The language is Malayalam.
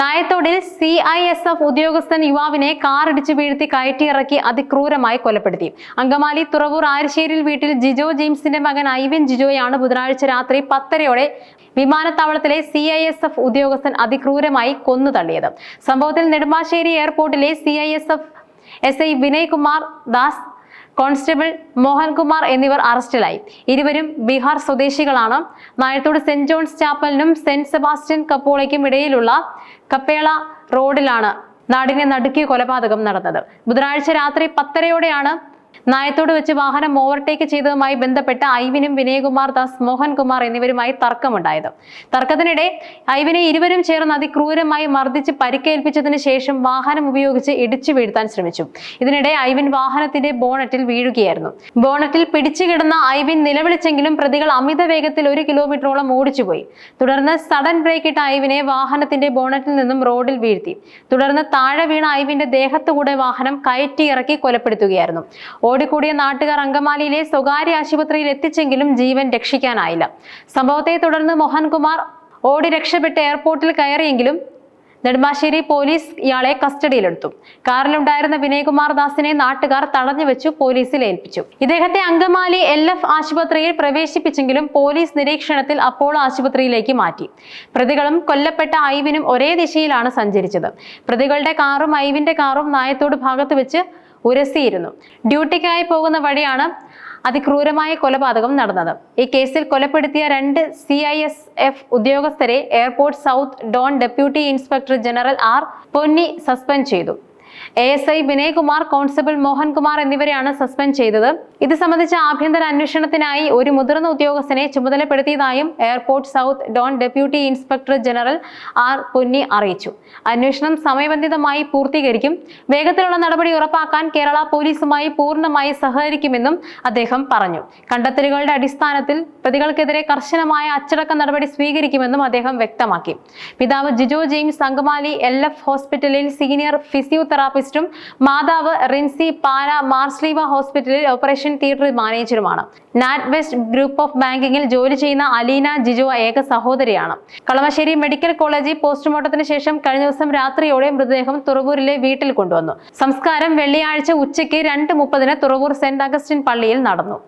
നായത്തോടിൽ സി ഐ എസ് എഫ് ഉദ്യോഗസ്ഥൻ യുവാവിനെ കാറിടിച്ചു വീഴ്ത്തി കയറ്റിയിറക്കി അതിക്രൂരമായി കൊലപ്പെടുത്തി. അങ്കമാലി തുറവൂർ ആരിശ്ശേരിൽ വീട്ടിൽ ജിജോ ജെയിംസിന്റെ മകൻ ഐവൻ ജിജോയാണ് ബുധനാഴ്ച രാത്രി പത്തരയോടെ വിമാനത്താവളത്തിലെ സി ഐ എസ് എഫ് ഉദ്യോഗസ്ഥൻ അതിക്രൂരമായി കൊന്നു തള്ളിയത്. സംഭവത്തിൽ Nedumbassery എയർപോർട്ടിലെ C I S F S I Vinay Kumar Das constable Mohankumar എന്നിവർ അറസ്റ്റിലായി. ഇരുവരും ബീഹാർ സ്വദേശികളാണ്. നായത്തോട് സെന്റ് ജോൺസ് ചാപ്പലിനും സെന്റ് സെബാസ്റ്റ്യൻ കപ്പോളയ്ക്കും ഇടയിലുള്ള കപ്പേള റോഡിലാണ് നാടിനെ നടുക്കിയ കൊലപാതകം നടന്നത്. ബുധനാഴ്ച രാത്രി പത്തരയോടെയാണ് നായത്തോട് വെച്ച് വാഹനം ഓവർടേക്ക് ചെയ്തതുമായി ബന്ധപ്പെട്ട് ഐവിനും വിനയകുമാർ ദാസ് മോഹൻകുമാർ എന്നിവരുമായി തർക്കമുണ്ടായത്. തർക്കത്തിനിടെ ഐവിനെ ഇരുവരും ചേർന്ന് അതിക്രൂരമായി മർദ്ദിച്ച് പരിക്കേൽപ്പിച്ചതിന് ശേഷം വാഹനം ഉപയോഗിച്ച് ഇടിച്ചു വീഴ്ത്താൻ ശ്രമിച്ചു. ഇതിനിടെ ഐവിൻ വാഹനത്തിന്റെ ബോണറ്റിൽ വീഴുകയായിരുന്നു. ബോണറ്റിൽ പിടിച്ചു കിടന്ന ഐവിൻ നിലവിളിച്ചെങ്കിലും പ്രതികൾ അമിത വേഗത്തിൽ ഒരു കിലോമീറ്ററോളം ഓടിച്ചുപോയി. തുടർന്ന് സഡൻ ബ്രേക്ക് ഇട്ട ഐവിനെ വാഹനത്തിന്റെ ബോണറ്റിൽ നിന്നും റോഡിൽ വീഴ്ത്തി. തുടർന്ന് താഴെ വീണ ഐവിന്റെ ദേഹത്തുകൂടെ വാഹനം കയറ്റി ഇറക്കി കൊലപ്പെടുത്തുകയായിരുന്നു. ഓടിക്കൂടിയ നാട്ടുകാർ അങ്കമാലിയിലെ സ്വകാര്യ ആശുപത്രിയിൽ എത്തിച്ചെങ്കിലും ജീവൻ രക്ഷിക്കാനായില്ല. സംഭവത്തെ തുടർന്ന് മോഹൻകുമാർ ഓടി രക്ഷപ്പെട്ട് എയർപോർട്ടിൽ കയറിയെങ്കിലും നെടുമ്പാശ്ശേരി പോലീസ് ഇയാളെ കസ്റ്റഡിയിലെടുത്തു. കാറിലുണ്ടായിരുന്ന വിനയകുമാർ ദാസിനെ നാട്ടുകാർ തടഞ്ഞു വെച്ചു പോലീസിൽ ഏൽപ്പിച്ചു. ഇദ്ദേഹത്തെ അങ്കമാലി എൽ എഫ് ആശുപത്രിയിൽ പ്രവേശിപ്പിച്ചെങ്കിലും പോലീസ് നിരീക്ഷണത്തിൽ അപ്പോളോ ആശുപത്രിയിലേക്ക് മാറ്റി. പ്രതികളും കൊല്ലപ്പെട്ട ഐവിനും ഒരേ ദിശയിലാണ് സഞ്ചരിച്ചത്. പ്രതികളുടെ കാറും ഐവിന്റെ കാറും നായത്തോട് ഭാഗത്ത് വെച്ച് ഉരസിയിരുന്നു. ഡ്യൂട്ടിക്കായി പോകുന്ന വഴിയാണ് അതിക്രൂരമായ കൊലപാതകം നടന്നത്. ഈ കേസിൽ കൊലപ്പെടുത്തിയ രണ്ട് സി ഐ എസ് എഫ് ഉദ്യോഗസ്ഥരെ airport south zone deputy inspector general R Ponni suspend ചെയ്തു. A S I Vinaykumar constable Mohankumar എന്നിവരെയാണ് സസ്പെൻഡ് ചെയ്തത്. ഇത് സംബന്ധിച്ച ആഭ്യന്തര അന്വേഷണത്തിനായി ഒരു മുതിർന്ന ഉദ്യോഗസ്ഥനെ ചുമതലപ്പെടുത്തിയതായും airport south zone deputy inspector general R Ponni അറിയിച്ചു. അന്വേഷണം സമയബന്ധിതമായി പൂർത്തീകരിക്കും. വേഗത്തിലുള്ള നടപടി ഉറപ്പാക്കാൻ കേരള പോലീസുമായി പൂർണമായി സഹകരിക്കുമെന്നും അദ്ദേഹം പറഞ്ഞു. കണ്ടെത്തലുകളുടെ അടിസ്ഥാനത്തിൽ പ്രതികൾക്കെതിരെ കർശനമായ അച്ചടക്ക നടപടി സ്വീകരിക്കുമെന്നും അദ്ദേഹം വ്യക്തമാക്കി. പിതാവ് Jijo James Angamaly L F ഹോസ്പിറ്റലിൽ സീനിയർ ഫിസിയോതെറാപ്പിസ്റ്റും മാതാവ് റിൻസി പാന മാർസ്ലീവ ഹോസ്പിറ്റലിൽ ഓപ്പറേഷൻ തിയേറ്റർ മാനേജറുമാണ് നാറ്റ് വെസ്റ്റ് ഗ്രൂപ്പ് ഓഫ് ബാങ്കിങ്ങിൽ ജോലി ചെയ്യുന്ന അലീന ജിജോ ഏക സഹോദരിയാണ്. കളമശ്ശേരി മെഡിക്കൽ കോളേജിൽ പോസ്റ്റ്മോർട്ടത്തിന് ശേഷം കഴിഞ്ഞ ദിവസം രാത്രിയോടെ മൃതദേഹം തുറവൂരിലെ വീട്ടിൽ കൊണ്ടുവന്നു. സംസ്കാരം വെള്ളിയാഴ്ച ഉച്ചയ്ക്ക് രണ്ട് മുപ്പതിന് തുറവൂർ സെന്റ് അഗസ്റ്റിൻ പള്ളിയിൽ നടന്നു.